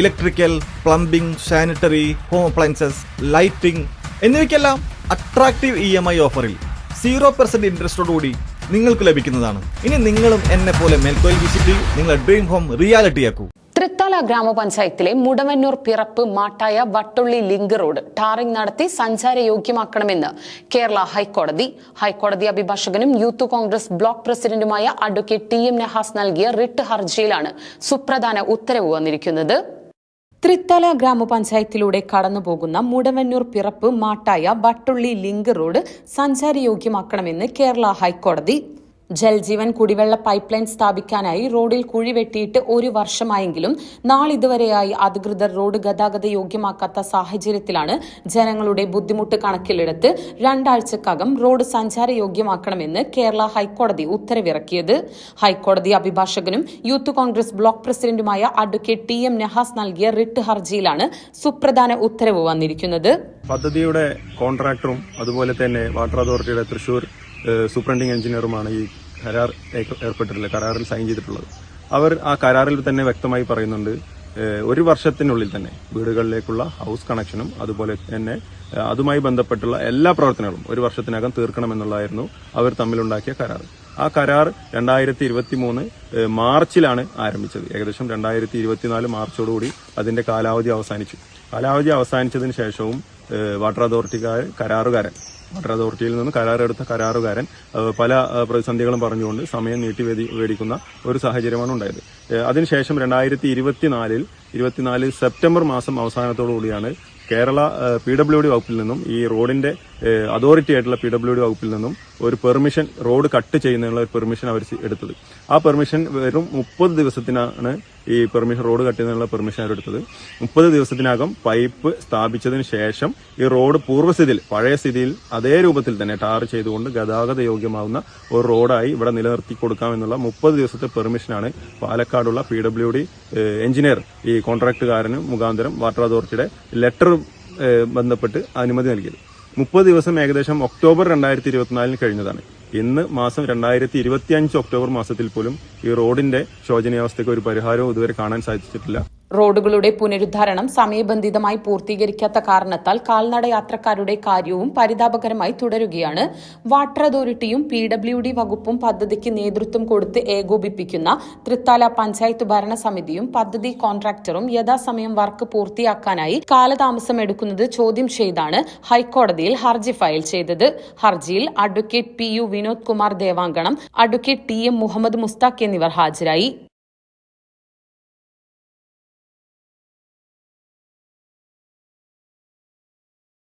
Electrical plumbing sanitary home appliances lighting എന്നിവയ്ക്കെല്ലാം attractive E M I ഓഫറിൽ zero percent ഇൻട്രസ്റ്റോടുകൂടി നിങ്ങൾക്ക് ലഭിക്കുന്നതാണ്. ഇനി നിങ്ങളും എന്നെ പോലെ മേൽക്കോയിൽ വിസിറ്റ് നിങ്ങളുടെ ഡ്രീം ഹോം റിയാലിറ്റിയാക്കൂ. തൃത്താല ഗ്രാമപഞ്ചായത്തിലെ Mudavannur Pirappu Mattaya Vattulli link road tarring നടത്തി സഞ്ചാരയോഗ്യമാക്കണമെന്ന് കേരള ഹൈക്കോടതി. ഹൈക്കോടതി അഭിഭാഷകനും യൂത്ത് കോൺഗ്രസ് ബ്ലോക്ക് പ്രസിഡന്റുമായ അഡ്വക്കേറ്റ് ടി എം നഹാസ് നൽകിയ റിട്ട് ഹർജിയിലാണ് സുപ്രധാന ഉത്തരവ് വന്നിരിക്കുന്നത്. തൃത്തല ഗ്രാമപഞ്ചായത്തിലൂടെ കടന്നുപോകുന്ന മുടവന്നൂർ പിറപ്പ് മാട്ടായ വട്ടുള്ളി ലിങ്ക് റോഡ് സഞ്ചാരയോഗ്യമാക്കണമെന്ന് കേരള ഹൈക്കോടതി ജൽജീവൻ കുടിവെള്ള പൈപ്പ് ലൈൻ സ്ഥാപിക്കാനായി റോഡിൽ കുഴി വെട്ടിയിട്ട് ഒരു വർഷമായെങ്കിലും നാളിതുവരെയായി അധികൃതർ റോഡ് ഗതാഗത യോഗ്യമാക്കാത്ത സാഹചര്യത്തിലാണ് ജനങ്ങളുടെ ബുദ്ധിമുട്ട് കണക്കിലെടുത്ത് രണ്ടാഴ്ചക്കകം റോഡ് സഞ്ചാര യോഗ്യമാക്കണമെന്ന് കേരള ഹൈക്കോടതി ഉത്തരവിറക്കിയത്. ഹൈക്കോടതി അഭിഭാഷകനും യൂത്ത് കോൺഗ്രസ് ബ്ലോക്ക് പ്രസിഡന്റുമായ അഡ്വക്കേറ്റ് ടി എം നഹാസ് നൽകിയ റിട്ട് ഹർജിയിലാണ് സുപ്രധാന ഉത്തരവ് വന്നിരിക്കുന്നത്. പദ്ധതിയുടെ കോൺട്രാക്ടറും അതുപോലെ തന്നെ വാട്ടർ അതോറിറ്റിയുടെ തൃശൂർ ഏഹ്, സൂപ്രണ്ടിംഗ് എഞ്ചിനീയറുമാണ് ഈ കരാർ ഏർപ്പെട്ടിട്ടുള്ളത് കരാറിൽ സൈൻ ചെയ്തിട്ടുള്ളത്. അവർ ആ കരാറിൽ തന്നെ വ്യക്തമായി പറയുന്നുണ്ട് ഒരു വർഷത്തിനുള്ളിൽ തന്നെ വീടുകളിലേക്കുള്ള ഹൗസ് കണക്ഷനും അതുപോലെ തന്നെ അതുമായി ബന്ധപ്പെട്ടുള്ള എല്ലാ പ്രവർത്തനങ്ങളും ഒരു വർഷത്തിനകം തീർക്കണമെന്നുള്ളതായിരുന്നു അവർ തമ്മിലുണ്ടാക്കിയ കരാർ. ആ കരാർ രണ്ടായിരത്തി ഇരുപത്തി മൂന്ന് മാർച്ചിലാണ് ആരംഭിച്ചത്. ഏകദേശം രണ്ടായിരത്തി ഇരുപത്തിനാല് മാർച്ചോടുകൂടി അതിന്റെ കാലാവധി അവസാനിച്ചു. കാലാവധി അവസാനിച്ചതിന് ശേഷവും വാട്ടർ അതോറിറ്റിക്കാർ കരാറുകാരൻ വാട്ടർ അതോറിറ്റിയിൽ നിന്ന് കരാറെടുത്ത കരാറുകാരൻ പല പ്രതിസന്ധികളും പറഞ്ഞുകൊണ്ട് സമയം നീട്ടി വേടിക്കുന്ന ഒരു സാഹചര്യമാണ് ഉണ്ടായത്. അതിനുശേഷം രണ്ടായിരത്തി ഇരുപത്തിനാലിൽ ഇരുപത്തിനാലിൽ സെപ്റ്റംബർ മാസം അവസാനത്തോടു കൂടിയാണ് കേരള പി ഡബ്ല്യു ഡി വകുപ്പിൽ നിന്നും ഈ റോഡിന്റെ അതോറിറ്റി ആയിട്ടുള്ള പി ഡബ്ല്യു ഡി വകുപ്പിൽ നിന്നും ഒരു പെർമിഷൻ റോഡ് കട്ട് ചെയ്യുന്നതിനുള്ള ഒരു പെർമിഷൻ അവർ എടുത്തത്. ആ പെർമിഷൻ വെറും മുപ്പത് ദിവസത്തിനാണ് ഈ പെർമിഷൻ റോഡ് കട്ട് ചെയ്യുന്നതിനുള്ള പെർമിഷൻ അവർ എടുത്തത്. മുപ്പത് ദിവസത്തിനകം പൈപ്പ് സ്ഥാപിച്ചതിന് ശേഷം ഈ റോഡ് പൂർവസ്ഥിതിയിൽ പഴയ സ്ഥിതിയിൽ അതേ രൂപത്തിൽ തന്നെ ടാർ ചെയ്തുകൊണ്ട് ഗതാഗത യോഗ്യമാവുന്ന ഒരു റോഡായി ഇവിടെ നിലനിർത്തി കൊടുക്കാമെന്നുള്ള മുപ്പത് ദിവസത്തെ പെർമിഷനാണ് പാലക്കാടുള്ള പി ഡബ്ല്യു ഡി എഞ്ചിനീയർ ഈ കോൺട്രാക്ടുകാരന് മുഖാന്തരം വാട്ടർ അതോറിറ്റിയുടെ ലെറ്റർ ബന്ധപ്പെട്ട് അനുമതി നൽകിയത്. മുപ്പത് ദിവസം ഏകദേശം ഒക്ടോബർ രണ്ടായിരത്തി ഇരുപത്തിനാലിന് കഴിഞ്ഞതാണ്. ഇന്ന് മാസം രണ്ടായിരത്തി ഇരുപത്തിയഞ്ച് ഒക്ടോബർ മാസത്തിൽ പോലും ഈ റോഡിന്റെ ശോചനീയാവസ്ഥയ്ക്ക് ഒരു പരിഹാരവും ഇതുവരെ കാണാൻ സാധിച്ചിട്ടില്ല. റോഡുകളുടെ പുനരുദ്ധാരണം സമയബന്ധിതമായി പൂർത്തീകരിക്കാത്ത കാരണത്താൽ കാൽനട യാത്രക്കാരുടെ കാര്യവും പരിതാപകരമായി തുടരുകയാണ്. വാട്ടർ അതോറിറ്റിയും പി ഡബ്ല്യു ഡി വകുപ്പും പദ്ധതിക്ക് നേതൃത്വം കൊടുത്ത് ഏകോപിപ്പിക്കുന്ന തൃത്താല പഞ്ചായത്ത് ഭരണസമിതിയും പദ്ധതി കോൺട്രാക്ടറും യഥാസമയം വർക്ക് പൂർത്തിയാക്കാനായി കാലതാമസം എടുക്കുന്നത് ചോദ്യം ചെയ്താണ് ഹൈക്കോടതിയിൽ ഹർജി ഫയൽ ചെയ്തത്. ഹർജിയിൽ advocate P U Vinod Kumar Devankanam advocate T M Muhammad Musthaq എന്നിവർ ഹാജരായി.